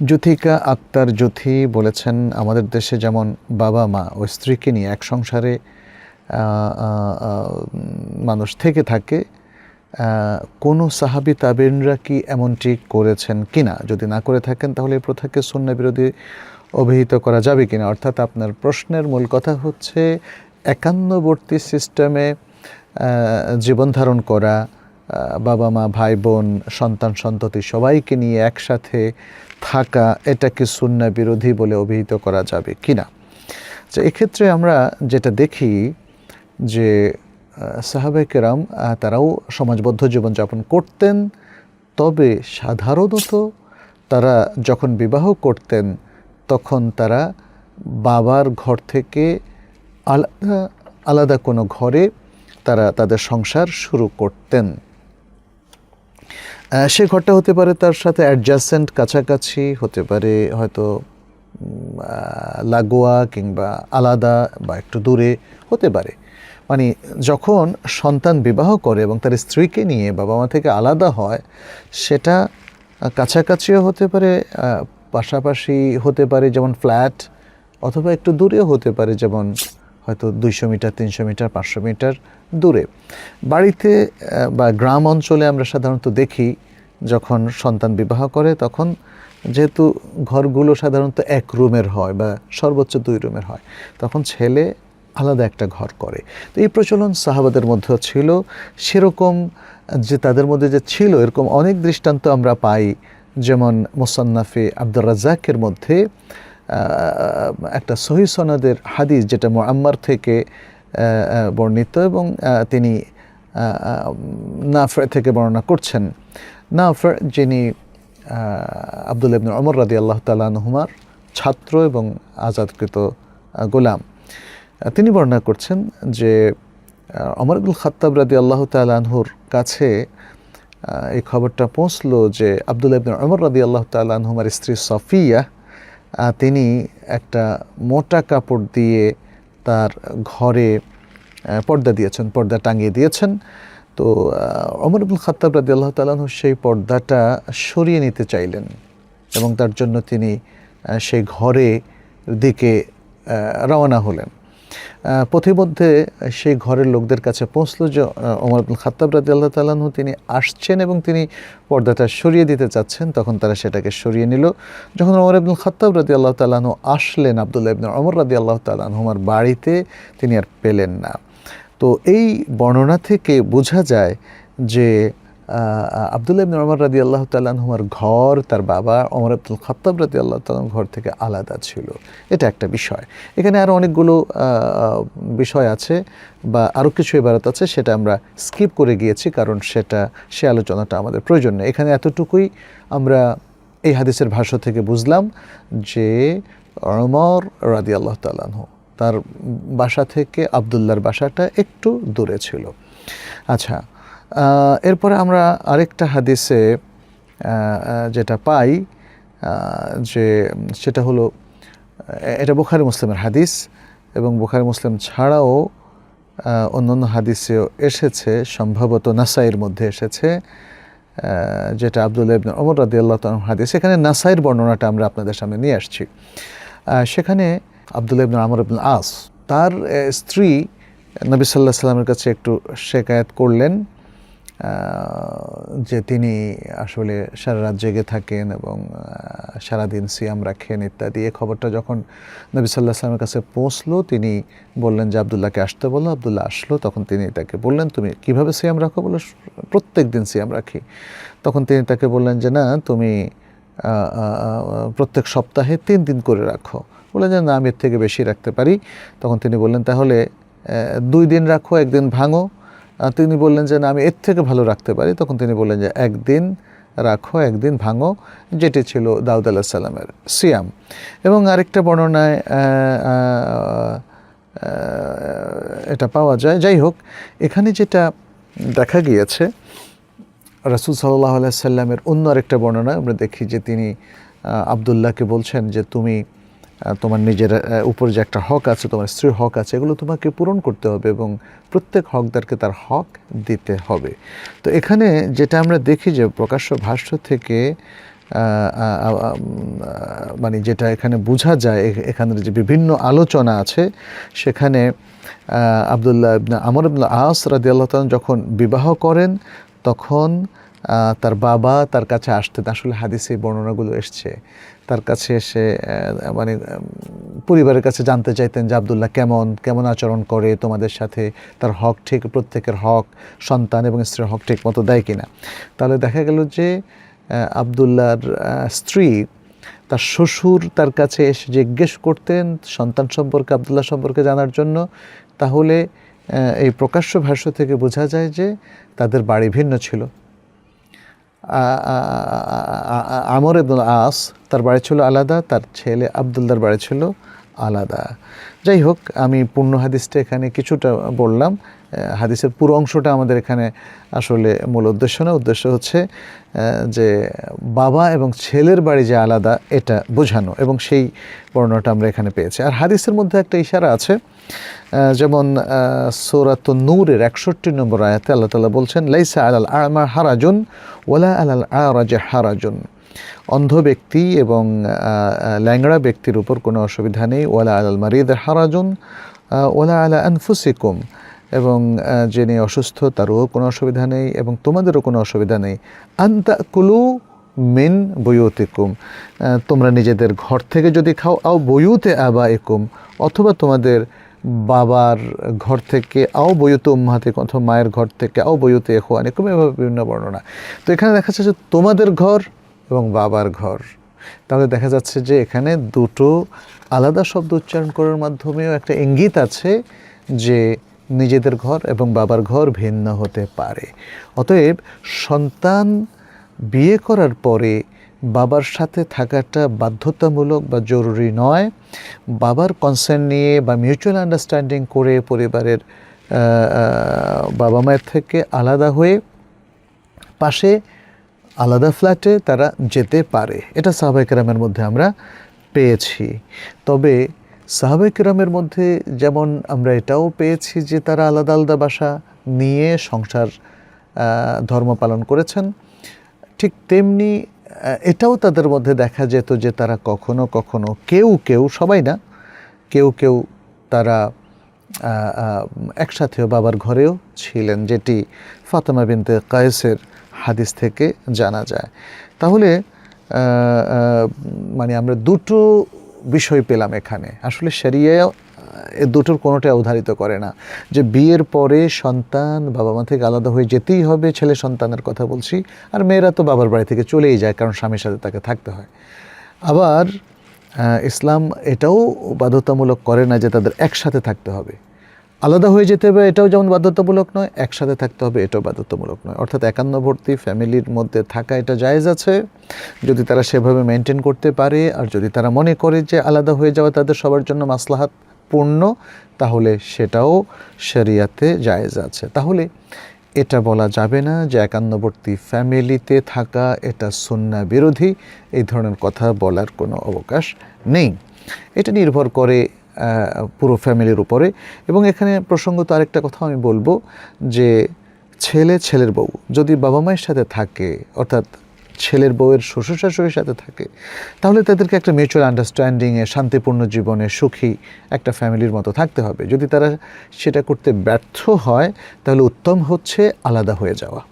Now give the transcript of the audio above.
জ্যোথিকা আক্তার জ্যোথি বলেছেন আমাদের দেশে যেমন বাবা মা ও স্ত্রীকে নিয়ে এক সংসারে মানুষ থেকে থাকে কোনো সাহাবি তাবেনরা কি এমনটি করেছেন কিনা যদি না করে থাকেন তাহলে এই প্রথাকে শূন্য বিরোধী অভিহিত করা যাবে কিনা অর্থাৎ আপনার প্রশ্নের মূল কথা হচ্ছে একান্নবর্তী সিস্টেমে আহ, জীবন ধারণ করা বাবা, মা, ভাই, বোন, সন্তান, সন্ততি সবাইকে নিয়ে একসাথে থাকা এটাকে সুন্না বিরোধী বলে অভিহিত করা যাবে কি না তো এক্ষেত্রে আমরা যেটা দেখি যে সাহাবে কেরাম তারাও সমাজবদ্ধ জীবনযাপন করতেন, তবে সাধারণত তারা যখন বিবাহ করতেন, তখন তারা বাবার ঘর থেকে আলাদা আলাদা কোনো ঘরে তারা তাদের সংসার শুরু করতেন। সে ঘরটা হতে পারে তার সাথে অ্যাডজাসেন্ট কাছাকাছি, হতে পারে হয়তো লাগোয়া কিংবা আলাদা বা একটু দূরে, হতে পারে। মানে যখন সন্তান বিবাহ করে এবং তার স্ত্রীকে নিয়ে বাবা মা থেকে আলাদা হয়, সেটা কাছাকাছিও হতে পারে পাশাপাশি হতে পারে যেমন ফ্ল্যাট অথবা একটু দূরেও হতে পারে যেমন হয়তো দুইশো মিটার, তিনশো মিটার, পাঁচশো মিটার দূরে। বাড়িতে বা গ্রাম অঞ্চলে আমরা সাধারণত দেখি, যখন সন্তান বিবাহ করে, তখন যেহেতু ঘরগুলো সাধারণত এক রুমের হয় বা সর্বোচ্চ দুই রুমের হয়, তখন ছেলে আলাদা একটা ঘর করে। তো এই প্রচলন সাহাবাদের মধ্যেও ছিল। সেরকম যে তাদের মধ্যে যে ছিল, এরকম অনেক দৃষ্টান্ত আমরা পাই। যেমন মোসান্নাফে আব্দুর রাজ্জাকের মধ্যে একটা সহি সনদের হাদিস যেটা মোয়াম্মার থেকে বর্ণিত এবং তিনি নাফে থেকে বর্ণনা করছেন। নাফে যিনি আবদুল ইবনুল অমর রাদি আল্লাহ তালাহুমার ছাত্র এবং আজাদকৃত গোলাম। তিনি বর্ণনা করছেন যে অমর আব্দুল খাত্তাব রাদি আল্লাহ তালাহুর কাছে এই খবরটা পৌঁছলো যে আব্দুল ইবনুল অমর রাদি আল্লাহ তালাহুমার স্ত্রী সফিয়া তিনি একটা মোটা কাপড় দিয়ে তার ঘরে পর্দা দিয়েছেন, পর্দা টাঙিয়ে দিয়েছেন। তো অমর আব্দুল খাত্তাব রাজি আল্লাহ তালাহ সেই পর্দাটা সরিয়ে নিতে চাইলেন এবং তার জন্য তিনি সেই ঘরে দিকে রওনা হলেন। পথিমধ্যে সেই ঘরের লোকদের কাছে পৌঁছলো যে ওমর আব্দুল খাত্তাব রাজি আল্লাহ তালাহু তিনি আসছেন এবং তিনি পর্দাটা সরিয়ে দিতে চাচ্ছেন। তখন তারা সেটাকে সরিয়ে নিল। যখন ওমর আব্দুল খাত্তাব রাজি আল্লাহ তালাহু আসলেন, আবদুল্লাহ ইবনুল ওমর রাদি আল্লাহ তালাহুমার বাড়িতে, তিনি আর পেলেন না। তো এই বর্ণনা থেকে বোঝা যায় যে আবদুল্লাহ ইবনুল ওমর রাদি আল্লাহ তালাহুমার ঘর, তার বাবা ওমর আব্দুল খাত্তাব রাদি আল্লাহ তালাহ ঘর থেকে আলাদা ছিল। এটা একটা বিষয়। এখানে আরও অনেকগুলো বিষয় আছে বা আরও কিছু এবারত আছে, সেটা আমরা স্কিপ করে গিয়েছি কারণ সেটা, সে আলোচনাটা আমাদের প্রয়োজন নেই। এখানে এতটুকুই আমরা এই হাদিসের ভাষ্য থেকে বুঝলাম যে অমর রাদি আল্লাহ তাল্লাহ তার বাসা থেকে আবদুল্লার বাসাটা একটু দূরে ছিল। আচ্ছা এরপরে আমরা আরেকটা হাদিসে যেটা পাই যে সেটা হলো এটা বুখারি মুসলিমের হাদিস এবং বুখারি মুসলিম ছাড়াও অন্যান্য হাদিসেও এসেছে, সম্ভবত নাসাইয়ের মধ্যে এসেছে যেটা আবদুল্লাহ ইবনে ওমর রাদিয়াল্লাহু তাআলা হাদিস। এখানে নাসাইয়ের বর্ণনাটা আমরা আপনাদের সামনে নিয়ে আসছি। সেখানে আবদুল্লাহ ইবন আমর ইবনে আস, তার স্ত্রী নবী সাল্লাহ সাল্লামের কাছে একটু শেকায়াত করলেন। যে তিনি আসলে সারা রাত জেগে থাকেন এবং সারাদিন সিয়াম রাখেন ইত্যাদি। এ খবরটা যখন নবী সাল্লাহ সাল্লামের কাছে পৌঁছলো, তিনি বললেন যে, আবদুল্লাহকে আসতে বলো। আবদুল্লাহ আসলো, তখন তিনি তাকে বললেন, তুমি কীভাবে সিয়াম রাখো? বলো প্রত্যেক দিন সিয়াম রাখি। তখন তিনি তাকে বললেন যে, না, তুমি প্রত্যেক সপ্তাহে তিন দিন করে রাখো। বললেন যে, না, আমি এর থেকে বেশি রাখতে পারি। তখন তিনি বললেন, তাহলে দুই দিন রাখো, একদিন ভাঙো। তিনি বললেন যে, না, আমি এর থেকে ভালো রাখতে পারি। তখন তিনি বললেন যে, একদিন রাখো, একদিন ভাঙো। যেটি ছিল দাউদ আলাহ সাল্লামের সিয়াম। এবং আরেকটা বর্ণনায় এটা পাওয়া যায়। যাই হোক, এখানে যেটা দেখা গিয়েছে, রাসুল সাল্লাহ সাল্লামের অন্য আরেকটা বর্ণনা, আমরা দেখি যে তিনি আবদুল্লাহকে বলছেন যে, তুমি তোমার নিজের উপর যে একটা হক আছে, তোমার স্ত্রীর হক আছে, এগুলো তোমাকে পূরণ করতে হবে এবং প্রত্যেক হকদারকে তার হক দিতে হবে। তো এখানে যেটা আমরা দেখি যে প্রকাশ্য ভাষ্য থেকে মানে যেটা এখানে বোঝা যায় এখানের যে বিভিন্ন আলোচনা আছে, সেখানে আবদুল্লাহ আমর ইবনা আস রাদিয়াল্লাহু যখন বিবাহ করেন, তখন তার বাবা তার কাছে আসতেন। আসলে হাদিসে বর্ণনাগুলো এসছে। তার কাছে এসে মানে পরিবারের কাছে জানতে চাইতেন যে আবদুল্লাহ কেমন কেমন আচরণ করে তোমাদের সাথে তার হক ঠিক প্রত্যেকের হক সন্তান এবং স্ত্রীর হক ঠিক মতো দেয় কিনা। তাহলে দেখা গেল যে আহ, স্ত্রী তার শ্বশুর তার কাছে এসে জিজ্ঞেস করতেন সন্তান সম্পর্কে আবদুল্লাহ সম্পর্কে জানার জন্য। তাহলে এই প্রকাশ্য ভাষ্য থেকে বোঝা যায় যে তাদের বাড়ি ভিন্ন ছিল। আমর এবং আস, তার বাড়ি ছিল আলাদা, তার ছেলে আবদুল্লার বাড়ি ছিল আলাদা। যাই হোক, আমি পূর্ণ হাদিসটা এখানে কিছুটা বললাম। হাদিসের পুরো অংশটা আমাদের এখানে আসলে মূল উদ্দেশ্য না। উদ্দেশ্য হচ্ছে যে বাবা এবং ছেলের বাড়ি যে আলাদা, এটা বোঝানো এবং সেই বর্ণনাটা আমরা এখানে পেয়েছি। আর হাদিসের মধ্যে একটা ইশারা আছে যেমন সৌরাত নূরের একষট্টি নম্বর আয়াতে আল্লাহ তালা বলছেন, লাইসা আলাল আমা হারাজুন ওলা আলাল আরাজে হারাজুন। অন্ধ ব্যক্তি এবং ল্যাংড়া ব্যক্তির উপর কোনো অসুবিধা নেই। ওলা আলাল মারিদ হারাজুন ওলা আলা আনফুসিকুম। এবং যিনি অসুস্থ তারও কোনো অসুবিধা নেই এবং তোমাদেরও কোনো অসুবিধা নেই। আন্তা কুলু মিন আহ, তোমরা নিজেদের ঘর থেকে যদি খাও আও বয়ুতে আবা একুম অথবা তোমাদের বাবার ঘর থেকে আও বয়ুতে উম্মাহাতে অথবা মায়ের ঘর থেকে আও বয়ুতে এখোয়ান এরকম এভাবে বিভিন্ন বর্ণনা। তো এখানে দেখা যাচ্ছে যে তোমাদের ঘর এবং বাবার ঘর। তাহলে দেখা যাচ্ছে যে এখানে দুটো আলাদা শব্দ উচ্চারণ করার মাধ্যমেও একটা ইঙ্গিত আছে যে নিজেদের ঘর এবং বাবার ঘর ভিন্ন হতে পারে। অতএব সন্তান বিয়ে করার পরে বাবার সাথে থাকাটা বাধ্যতামূলক বা জরুরি নয়। বাবার কনসার্ন নিয়ে বা মিউচুয়াল আন্ডারস্ট্যান্ডিং করে পরিবারের বাবা মায়ের থেকে আলাদা হয়ে পাশে আলাদা ফ্ল্যাটে তারা যেতে পারে। এটা সাহাবাইকেরামের মধ্যে আমরা পেয়েছি। তবে সাহাবাইকেরামের মধ্যে যেমন আমরা এটাও পেয়েছি যে তারা আলাদা আলাদা বাসা নিয়ে সংসার ধর্ম পালন করেছেন, ঠিক তেমনি এটাও তাদের মধ্যে দেখা যেত যে তারা কখনো কখনো কেউ কেউ, সবাই না, কেউ কেউ তারা একসাথেও বাবার ঘরেও ছিলেন, যেটি ফাতেমা বিনতে কায়েসের হাদিস থেকে জানা যায়। তাহলে মানে আমরা দুটো বিষয় পেলাম এখানে। আসলে সেরিয়া এ দুটোর কোনোটাই অবধারিত করে না। যে বিয়ের পরে সন্তান বাবা মা থেকে আলাদা হয়ে যেতেই হবে, ছেলে সন্তানের কথা বলছি, আর মেয়েরা তো বাবার বাড়ি থেকে চলেই যায়, কারণ স্বামীর সাথে তাকে থাকতে হয়। আবার ইসলাম এটাও বাধ্যতামূলক করে না যে তাদের একসাথে থাকতে হবে। আলাদা হয়ে যেতে হবে, এটাও যেমন বাধ্যতামূলক নয়, একসাথে থাকতে হবে, এটাও বাধ্যতামূলক নয়। অর্থাৎ একান্নবর্তী ফ্যামিলির মধ্যে থাকা এটা জায়েজ আছে। যদি তারা সেভাবে মেনটেন করতে পারে, আর যদি তারা মনে করে যে আলাদা হয়ে যাওয়া তাদের সবার জন্য মাসলাহাত পূর্ণ, তাহলে সেটাও শরিয়াতে জায়েজ আছে। তাহলে এটা বলা যাবে না যে একান্নবর্তী ফ্যামিলিতে থাকা এটা সুন্না বিরোধী, এই ধরনের কথা বলার কোনো অবকাশ নেই। এটা নির্ভর করে পুরো ফ্যামিলির উপরে। এবং এখানে প্রসঙ্গত আরেকটা কথা আমি বলব যে ছেলে ছেলের বউ যদি বাবা মায়ের সাথে থাকে, অর্থাৎ ছেলের বউয়ের শ্বশুর শাশুড়ির সাথে থাকে, তাহলে তাদেরকে একটা মিউচুয়াল আন্ডারস্ট্যান্ডিংয়ে শান্তিপূর্ণ জীবনে সুখী একটা ফ্যামিলির মতো থাকতে হবে। যদি তারা সেটা করতে ব্যর্থ হয়, তাহলে উত্তম হচ্ছে আলাদা হয়ে যাওয়া।